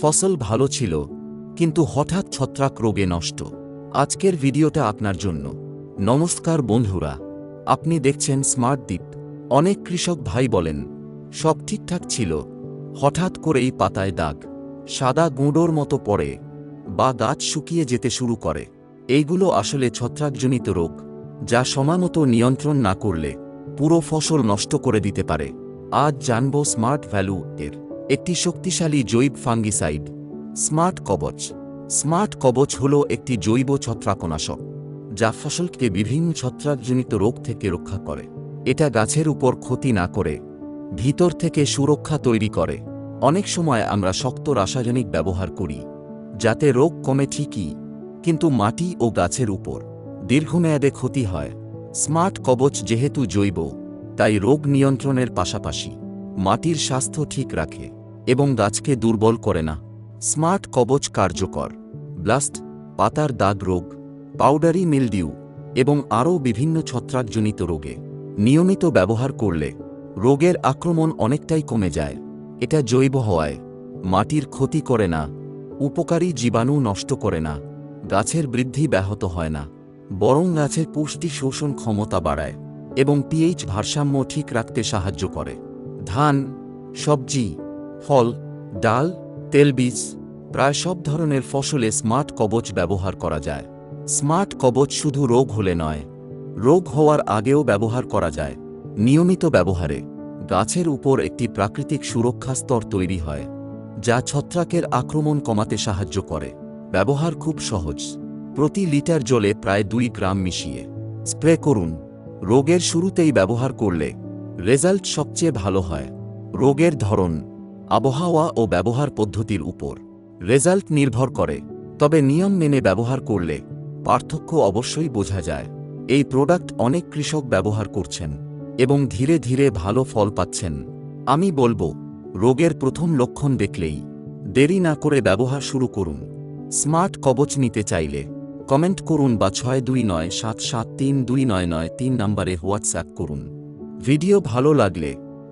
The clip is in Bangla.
ফসল ভালো ছিল, কিন্তু হঠাৎ ছত্রাক রোগে নষ্ট। আজকের ভিডিওটা আপনার জন্য। নমস্কার বন্ধুরা, আপনি দেখছেন স্মার্ট দ্বীপ অনেক কৃষক ভাই বলেন, সব ঠিকঠাক ছিল, হঠাৎ করেই পাতায় দাগ, সাদা গুঁড়োর মতো পড়ে, বা গাছ শুকিয়ে যেতে শুরু করে। এইগুলো আসলে ছত্রাকজনিত রোগ, যা সময়মতো নিয়ন্ত্রণ না করলে পুরো ফসল নষ্ট করে দিতে পারে। আজ জানব স্মার্ট ভ্যালু এর একটি শক্তিশালী জৈব ফাঙ্গিসাইড, স্মার্ট কবচ। স্মার্ট কবচ হল একটি জৈব ছত্রাকনাশক, যা ফসলকে বিভিন্ন ছত্রাকজনিত রোগ থেকে রক্ষা করে। এটা গাছের উপর ক্ষতি না করে, ভিতর থেকে সুরক্ষা তৈরি করে। অনেক সময় আমরা শক্ত রাসায়নিক ব্যবহার করি, যাতে রোগ কমে ঠিকই, কিন্তু মাটি ও গাছের উপর দীর্ঘমেয়াদে ক্ষতি হয়। স্মার্ট কবচ যেহেতু জৈব, তাই রোগ নিয়ন্ত্রণের পাশাপাশি মাটির স্বাস্থ্য ঠিক রাখে। এবং গাছকে দুর্বল করে না। স্মার্ট কবচ কার্যকর। ব্লাস্ট, পাতার দাগ রোগ, পাউডারি মিলডিউ, এবং আরও বিভিন্ন ছত্রাকজনিত রোগে। নিয়মিত ব্যবহার করলে রোগের আক্রমণ অনেকটাই কমে যায়। এটা জৈব হওয়ায়। মাটির ক্ষতি করে না। উপকারী জীবাণু নষ্ট করে না। গাছের বৃদ্ধি ব্যাহত হয় না। বরং গাছের পুষ্টি শোষণ ক্ষমতা বাড়ায় এবং পিএইচ ভারসাম্য ঠিক রাখতে সাহায্য করে। ধান, সবজি ফল, ডাল তেলবীজ প্রায় সব ধরনের ফসলে স্মার্ট কবচ ব্যবহার করা যায়। স্মার্ট কবচ শুধু রোগ হলে নয়, রোগ হওয়ার আগেও ব্যবহার করা যায়। নিয়মিত ব্যবহারে গাছের উপর একটি প্রাকৃতিক সুরক্ষা স্তর তৈরি হয়, যা ছত্রাকের আক্রমণ কমাতে সাহায্য করে। ব্যবহার খুব সহজ, প্রতি লিটার জলে প্রায় দুই গ্রাম মিশিয়ে স্প্রে করুন। রোগের শুরুতেই ব্যবহার করলে রেজাল্ট সবচেয়ে ভালো হয়। রোগের ধরন আবহাওয়া ও ব্যবহার পদ্ধতির উপর রেজাল্ট নির্ভর করে, তবে নিয়ম মেনে ব্যবহার করলে পার্থক্য অবশ্যই বোঝা যায়। এই প্রোডাক্ট অনেক কৃষক ব্যবহার করছেন এবং ধীরে ধীরে ভালো ফল পাচ্ছেন। আমি বলব, রোগের প্রথম লক্ষণ দেখলেই দেরি না করে ব্যবহার শুরু করুন। স্মার্ট কবচ নিতে চাইলে কমেন্ট করুন বা ছয় দুই নয় সাত সাত তিন দুই নয় নয় তিন নম্বরে হোয়াটসঅ্যাপ করুন। ভিডিও ভালো লাগলে